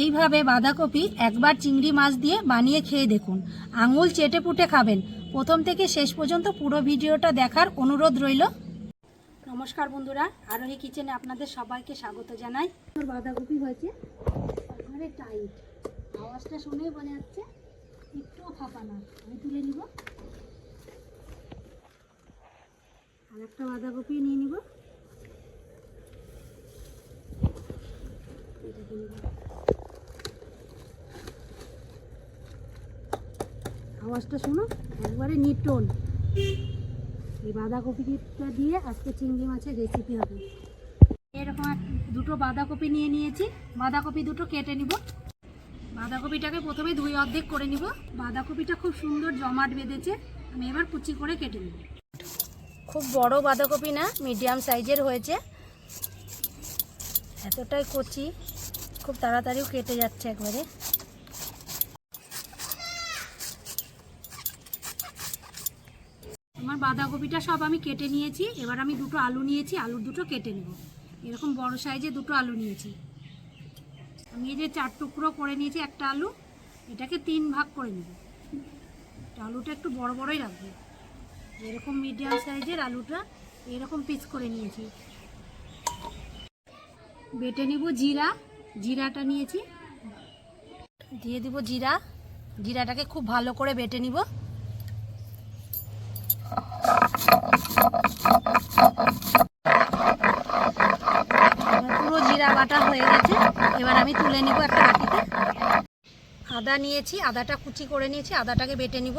এইভাবে বাঁধাকপি একবার চিংড়ি মাছ দিয়ে বানিয়ে খেয়ে দেখুন। আঙুল চেটে পুটে খাবেন। প্রথম থেকে শেষ পর্যন্ত পুরো ভিডিওটা দেখার অনুরোধ রইল। নমস্কার বন্ধুরা আরোহী কিচেনে আপনাদের সবাইকে স্বাগত জানাই। বাঁধাকপি হয়েছে। একেবারে টাইট আওয়াজটা শুনেই বোঝা যাচ্ছে একটুও ফাঁপা না। আমি তুলে নিব। আর একটা বাঁধাকপি নিয়ে নিব। আওয়াজটা শোনো, একবারে নিটন এই বাঁধাকপিটা দিয়ে আজকে চিংড়ি মাছের রেসিপি হবে। এরকম দুটো বাঁধাকপি নিয়ে নিয়েছি। বাঁধাকপি দুটো কেটে নিব। বাঁধাকপিটাকে প্রথমে দুই অর্ধেক করে নিব। বাঁধাকপিটা খুব সুন্দর জমাট বেঁধেছে। আমি এবার কুচি করে কেটে নেব। খুব বড় বাঁধাকপি না, মিডিয়াম সাইজের হয়েছে। এতটাই কচি, খুব তাড়াতাড়িও কেটে যাচ্ছে একবারে আমার বাঁধাকপিটা সব আমি কেটে নিয়েছি। এবার আমি দুটো আলু নিয়েছি, আলুর দুটো কেটে নেব। এরকম বড় সাইজে দুটো আলু নিয়েছি। আমি এই যে চার টুকরো করে নিয়েছি একটা আলু, এটাকে তিন ভাগ করে নেব। আলুটা একটু বড় বড়ই রাখব। এরকম মিডিয়াম সাইজের আলুটা এরকম পিস করে নিয়েছি। বেটে নিব জিরা, জিরাটা নিয়েছি। দিয়ে দিব জিরা। জিরাটাকে খুব ভালো করে বেটে নিব এবার পুরো জিরা বাটা হয়ে গেছে। এবার আমি তুলে নিব একটা বাটিতে। আদা নিয়েছি, আদাটা কুচি করে নিয়েছি, আদাটাকে বেটে নিব।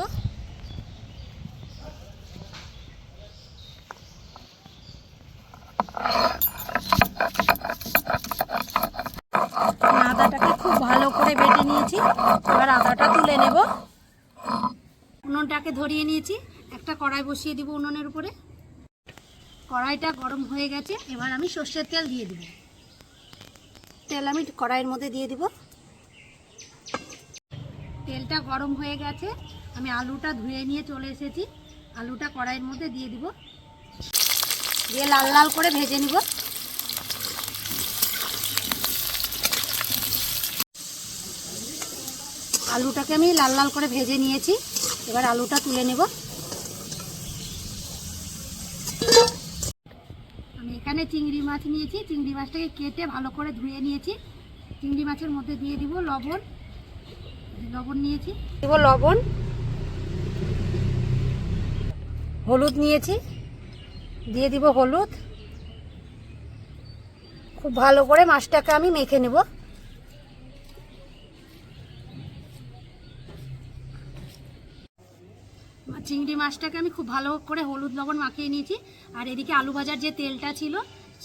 আদাটাকে খুব ভালো করে বেটে নিয়েছি। এবার আদাটা তুলে নেব। উনুনটাকে ধরিয়ে নিয়েছি। একটা কড়াই বসিয়ে দিব উনুনের উপরে। কড়াইটা গরম হয়ে গেছে এবার আমি সর্ষের তেল দিয়ে দিব। তেল আমি কড়াইয়ের মধ্যে দিয়ে দিব। তেলটা গরম হয়ে গেছে আমি আলুটা ধুয়ে নিয়ে চলে এসেছি। আলুটা কড়াইয়ের মধ্যে দিয়ে দিব। দিয়ে লাল লাল করে ভেজে নিব। আলুটাকে আমি লাল লাল করে ভেজে নিয়েছি এবার আলুটা তুলে নেব আমি এখানে চিংড়ি মাছ নিয়েছি, চিংড়ি মাছটাকে কেটে ভালো করে ধুয়ে নিয়েছি। চিংড়ি মাছের মধ্যে দিয়ে দিব লবণ। লবণ নিয়েছি। দিব লবণ। হলুদ নিয়েছি। দিয়ে দিব হলুদ। খুব ভালো করে মাছটাকে আমি মেখে নেব। চিংড়ি মাছটাকে আমি খুব ভালো করে হলুদ লবণ মাখিয়ে নিয়েছি। আর এদিকে আলু ভাজার যে তেলটা ছিল,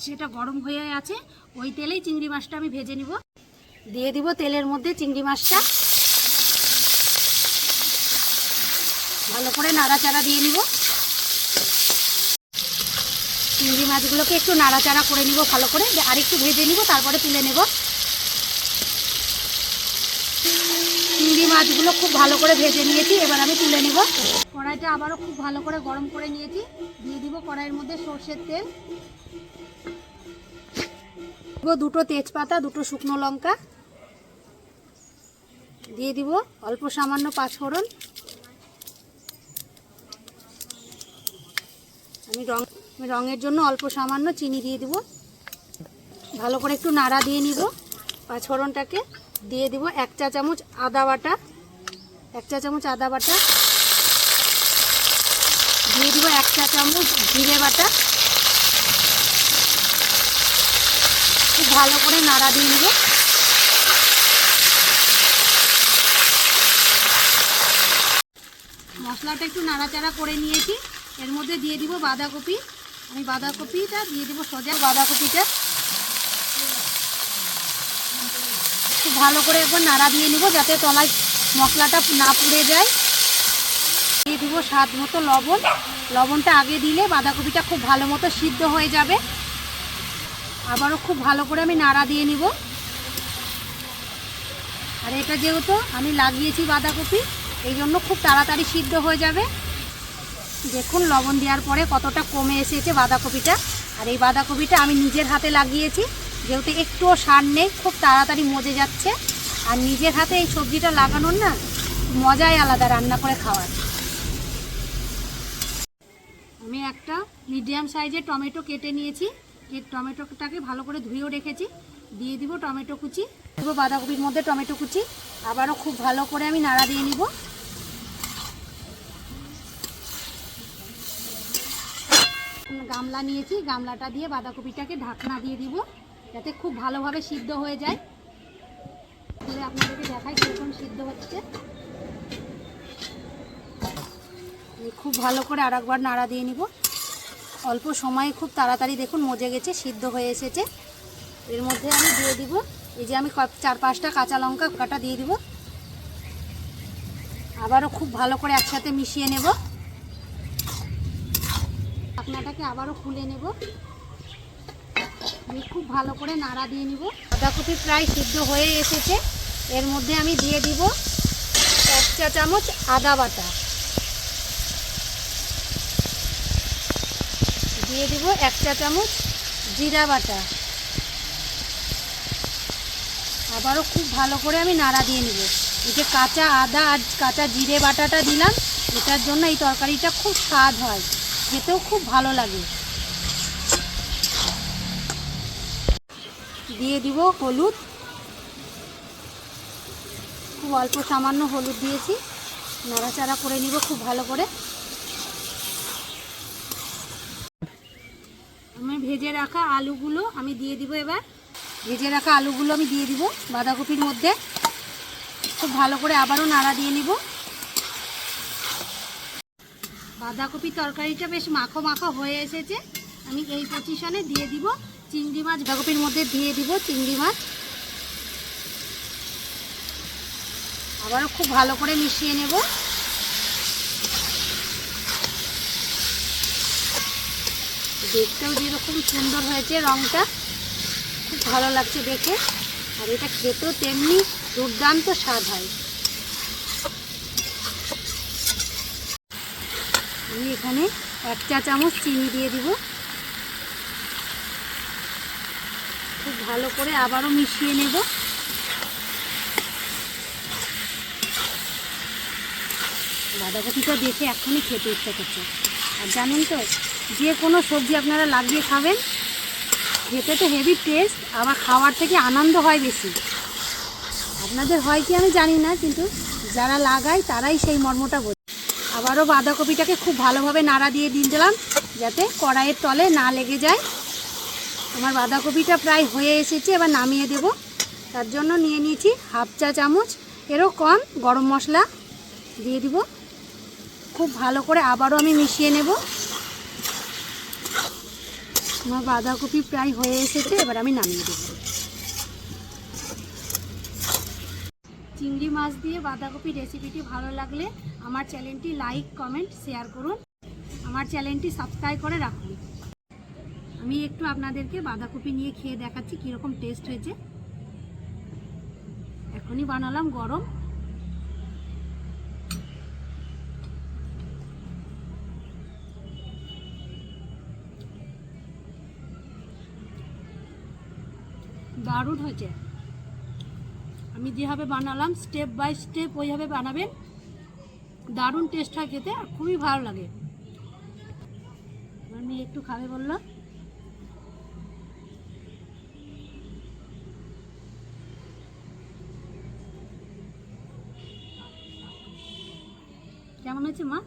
সেটা গরম হয়ে আছে। ওই তেলেই চিংড়ি মাছটা আমি ভেজে নিব। দিয়ে দিব তেলের মধ্যে চিংড়ি মাছটা। ভালো করে নাড়াচাড়া দিয়ে নিব। চিংড়ি মাছগুলোকে একটু নাড়াচাড়া করে নিব ভালো করে। আর একটু ভেজে নিব, তারপরে তুলে নেব। মাছগুলো খুব ভালো করে ভেজে নিয়েছি, এবার আমি তুলে নিব। কড়াইটা আবারও খুব ভালো করে গরম করে নিয়েছি। দিয়ে দিব কড়াইয়ের মধ্যে সর্ষের তেল। দুটো তেজপাতা, দুটো শুকনো লঙ্কা। দিয়ে দিব অল্প সামান্য পাঁচফোড়ন। আমি রং, রঙের জন্য অল্প সামান্য চিনি দিয়ে দিব। ভালো করে একটু নাড়া দিয়ে নিব পাঁচফোড়নটাকে। দিয়ে দিব এক চা চামচ আদা বাটা, এক চা চামচ আদা বাটা। দিয়ে দিব এক চা চামচ জিরে বাটা। খুব ভালো করে নাড়া দিয়ে নেব। মশলাটা একটু নাড়াচাড়া করে নিয়েছি। এর মধ্যে দিয়ে দিব বাঁধাকপি। আমি বাঁধাকপিটা দিয়ে দিব সোজা বাঁধাকপিটা। ভালো করে একবার নাড়া দিয়ে নিব, যাতে তলায় মশলাটা না পুড়ে যায়। দিয়ে দিব স্বাদ মতো লবণ। লবণটা আগে দিলে বাঁধাকপিটা খুব ভালো মতো সিদ্ধ হয়ে যাবে। আবারও খুব ভালো করে আমি নাড়া দিয়ে নিব। আর এটা যেহেতু আমি লাগিয়েছি বাঁধাকপি, এই জন্য খুব তাড়াতাড়ি সিদ্ধ হয়ে যাবে। দেখুন, লবণ দেওয়ার পরে কতটা কমে এসেছে বাঁধাকপিটা। আর এই বাঁধাকপিটা আমি নিজের হাতে লাগিয়েছি। যেহেতু একটুও সার নেই, খুব তাড়াতাড়ি মজে যাচ্ছে। আর নিজের হাতে এই সবজিটা লাগানোর না মজাই আলাদা রান্না করে খাওয়ার। আমি একটা মিডিয়াম সাইজের টমেটো কেটে নিয়েছি। এই টমেটোটাকে ভালো করে ধুয়েও রেখেছি। দিয়ে দিব টমেটো কুচি, দেবো বাঁধাকপির মধ্যে টমেটো কুচি। আবারও খুব ভালো করে আমি নাড়া দিয়ে নিব। গামলা নিয়েছি, গামলাটা দিয়ে বাঁধাকপিটাকে ঢাকনা দিয়ে দিব। যাতে খুব ভালোভাবে সিদ্ধ হয়ে যায়। তাহলে আপনাদেরকে দেখাই কীরকম সিদ্ধ হচ্ছে। খুব ভালো করে আর একবার নাড়া দিয়ে নিব। অল্প সময়ে খুব তাড়াতাড়ি দেখুন মজে গেছে, সিদ্ধ হয়ে এসেছে। এর মধ্যে আমি দিয়ে দিব। এই যে আমি চার পাঁচটা কাঁচা লঙ্কা কাটা দিয়ে দিব। আবারও খুব ভালো করে একসাথে মিশিয়ে নেব। ঢাকনাটাকে আবারও খুলে নেব। আমি খুব ভালো করে নাড়া দিয়ে নিব। বাঁধাকপি প্রায় সিদ্ধ হয়ে এসেছে। এর মধ্যে আমি দিয়ে দিব এক চা চামচ আদা বাটা। দিয়ে দিব এক চা চামচ জিরা বাটা। আবারও খুব ভালো করে আমি নাড়া দিয়ে নিব। এই যে কাঁচা আদা আর কাঁচা জিরে বাটাটা দিলাম, এটার জন্য এই তরকারিটা খুব স্বাদ হয়। খেতেও খুব ভালো লাগে। দিয়ে দিব হলুদ। খুব অল্প সামান্য হলুদ দিয়েছি। নাড়াচাড়া করে নিব খুব ভালো করে। আমি ভেজে রাখা আলুগুলো আমি দিয়ে দিব এবার। ভেজে রাখা আলুগুলো আমি দিয়ে দিব বাঁধাকপির মধ্যে। খুব ভালো করে আবারও নাড়া দিয়ে নিব। বাঁধাকপি তরকারিটা বেশ মাখো মাখো হয়ে এসেছে। আমি এই পজিশনে দিয়ে দিব। চিংড়ি মাছ বাঁধাকপির মধ্যে দিয়ে দিব চিংড়ি মাছ। আবারও খুব ভালো করে মিশিয়ে নেব। দেখতেও যেরকম সুন্দর হয়েছে রংটা, খুব ভালো লাগছে দেখে। আর এটা খেতেও তেমনি দুর্দান্ত স্বাদ হয়। আমি এখানে এক চা চামচ চিনি দিয়ে দিব। ভালো করে আবারও মিশিয়ে নেব। বাঁধাকপিটা দেখে এখনই খেতে ইচ্ছা করছে। আর জানেন তো, যে কোনো সবজি আপনারা লাগিয়ে খাবেন, খেতে তো হেভি টেস্ট আবার খাওয়ার থেকে আনন্দ হয় বেশি। আপনাদের হয় কি আমি জানি না, কিন্তু যারা লাগায় তারাই সেই মর্মটা বোঝে। আবারও বাঁধাকপিটাকে খুব ভালোভাবে নাড়া দিয়ে দিয়ে দিলাম, যাতে কড়াইয়ের তলে না লেগে যায়। আমার বাঁধাকপিটা প্রায় হয়ে এসেছে, এবার নামিয়ে দেব। তার জন্য নিয়ে নিয়েছি হাফ চা চামচ। এরও কম গরম মশলা দিয়ে দিব। খুব ভালো করে আবারও আমি মিশিয়ে নেব। আমার বাঁধাকপি প্রায় হয়ে এসেছে, এবার আমি নামিয়ে দেব। চিংড়ি মাছ দিয়ে বাঁধাকপি রেসিপিটি ভালো লাগলে আমার চ্যানেলটি লাইক, কমেন্ট, শেয়ার করুন। আমার চ্যানেলটি সাবস্ক্রাইব করে রাখুন। আমি একটু আপনাদেরকে বাঁধাকপি নিয়ে খেয়ে দেখাচ্ছি কীরকম টেস্ট হয়েছে। এখনই বানালাম গরম। দারুণ হয়েছে। আমি যেভাবে বানালাম স্টেপ বাই স্টেপ ওইভাবে বানাবেন। দারুণ টেস্ট হয় খেতে আর খুবই ভালো লাগে। মেয়ে একটু খাবে বলল। কেমন হয়েছে মা